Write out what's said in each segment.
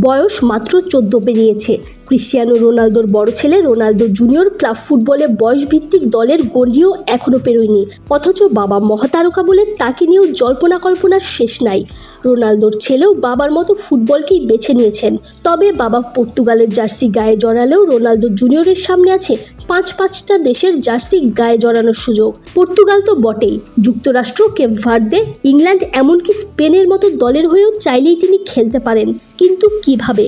বয়স মাত্র চোদ্দ পেরিয়েছে। ক্রিশ্চিয়ানো রোনালদোর বড় ছেলে রোনালদো জুনিয়র ক্লাব ফুটবলে বয়সভিত্তিক দলের গণ্ডিও এখনও পেরোয়নি। অথচ বাবা মহাতারকা বলে তাকে নিয়েও জল্পনা কল্পনার শেষ নাই। রোনালদোর ছেলেও বাবার মতো ফুটবলকেই বেছে নিয়েছেন। তবে বাবা পর্তুগালের জার্সি গায়ে জড়ালেও রোনালদো জুনিয়রের সামনে আছে পাঁচ পাঁচটা দেশের জার্সি গায়ে জড়ানোর সুযোগ। পর্তুগাল তো বটেই। যুক্তরাষ্ট্র, কেপ ভার্দে, ইংল্যান্ড, এমনকি স্পেনের মতো দলের হয়েও চাইলেই তিনি খেলতে পারেন। কিন্তু কীভাবে?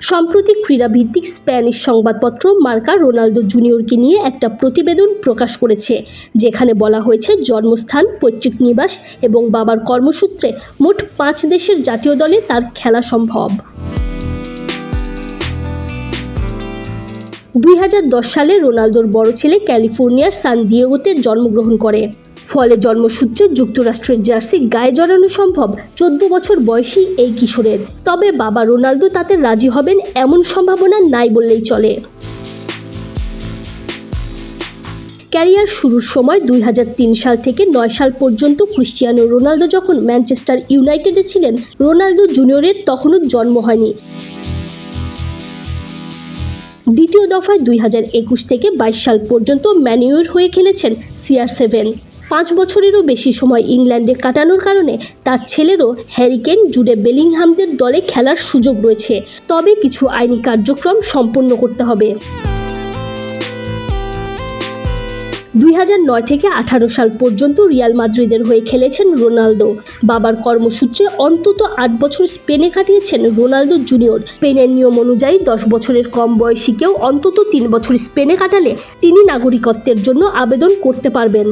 সম্প্রতি ক্রীড়াভিত্তিক স্প্যানিশ সংবাদপত্র মার্কা রোনালদো জুনিয়রকে নিয়ে একটা প্রতিবেদন প্রকাশ করেছে, যেখানে বলা হয়েছে জন্মস্থান, পৈতৃক নিবাস এবং বাবার কর্মসূত্রে মোট পাঁচ দেশের জাতীয় দলে তার খেলা সম্ভব। দুই হাজার দশ সালে রোনালদোর বড় ছেলে ক্যালিফোর্নিয়ার সান দিয়েগোতে জন্মগ্রহণ করে। ফলে জন্মসূত্রে যুক্তরাষ্ট্রের জার্সি গায়ে জড়ানো সম্ভব চোদ্দ বছর বয়সী এই কিশোরের। তবে বাবা রোনালদো তাতে রাজি হবেন এমন সম্ভাবনা নাই বললেই চলে। ক্যারিয়ার শুরুর সময় দুই হাজার তিন সাল থেকে নয় সাল পর্যন্ত ক্রিশ্চিয়ানো রোনালদো যখন ম্যানচেস্টার ইউনাইটেডে ছিলেন, রোনালদো জুনিয়রের তখনও জন্ম হয়নি। দ্বিতীয় দফায় দুই হাজার একুশ থেকে বাইশ সাল পর্যন্ত ম্যানিউর হয়ে খেলেছেন সিআর সেভেন। পাঁচ বছরেরও বেশি সময় ইংল্যান্ডে কাটানোর কারণে তার ছেলেরও হ্যারিকেন জুড়ে বেলিংহামদের দলে খেলার সুযোগ রয়েছে। তবে কিছু আইনি কার্যক্রম সম্পন্ন করতে হবে। দুই নয় থেকে আঠারো সাল পর্যন্ত রিয়াল মাদ্রিদের হয়ে খেলেছেন রোনালদো। বাবার কর্মসূত্রে অন্তত আট বছর স্পেনে কাটিয়েছেন রোনালদো জুনিয়র। স্পেনের নিয়ম অনুযায়ী দশ বছরের কম বয়সীকেও অন্তত তিন বছর স্পেনে কাটালে তিনি নাগরিকত্বের জন্য আবেদন করতে পারবেন।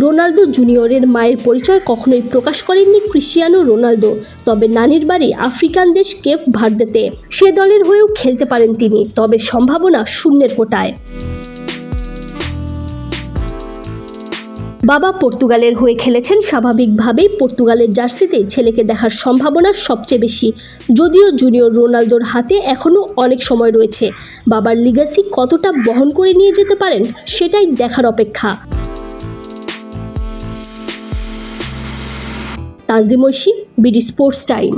রোনালদো জুনিয়রের মায়ের পরিচয় কখনোই প্রকাশ করেননি ক্রিশ্চিয়ানো রোনালদো, তবে নানির বাড়ি আফ্রিকান দেশ কেপ ভার্দেতে সে দলের হয়েও খেলতে পারেন তিনি, তবে সম্ভাবনা শূন্যের কোটায়। বাবা পর্তুগালের হয়ে খেলেছেন স্বাভাবিকভাবেই পর্তুগালের জার্সিতে, ছেলেকে দেখার সম্ভাবনা সবচেয়ে বেশি। যদিও জুনিয়র রোনালদোর হাতে এখনও অনেক সময় রয়েছে, বাবার লিগাসি কতটা বহন করে নিয়ে যেতে পারেন সেটাই দেখার অপেক্ষা। Tazim Oishi BD sports time.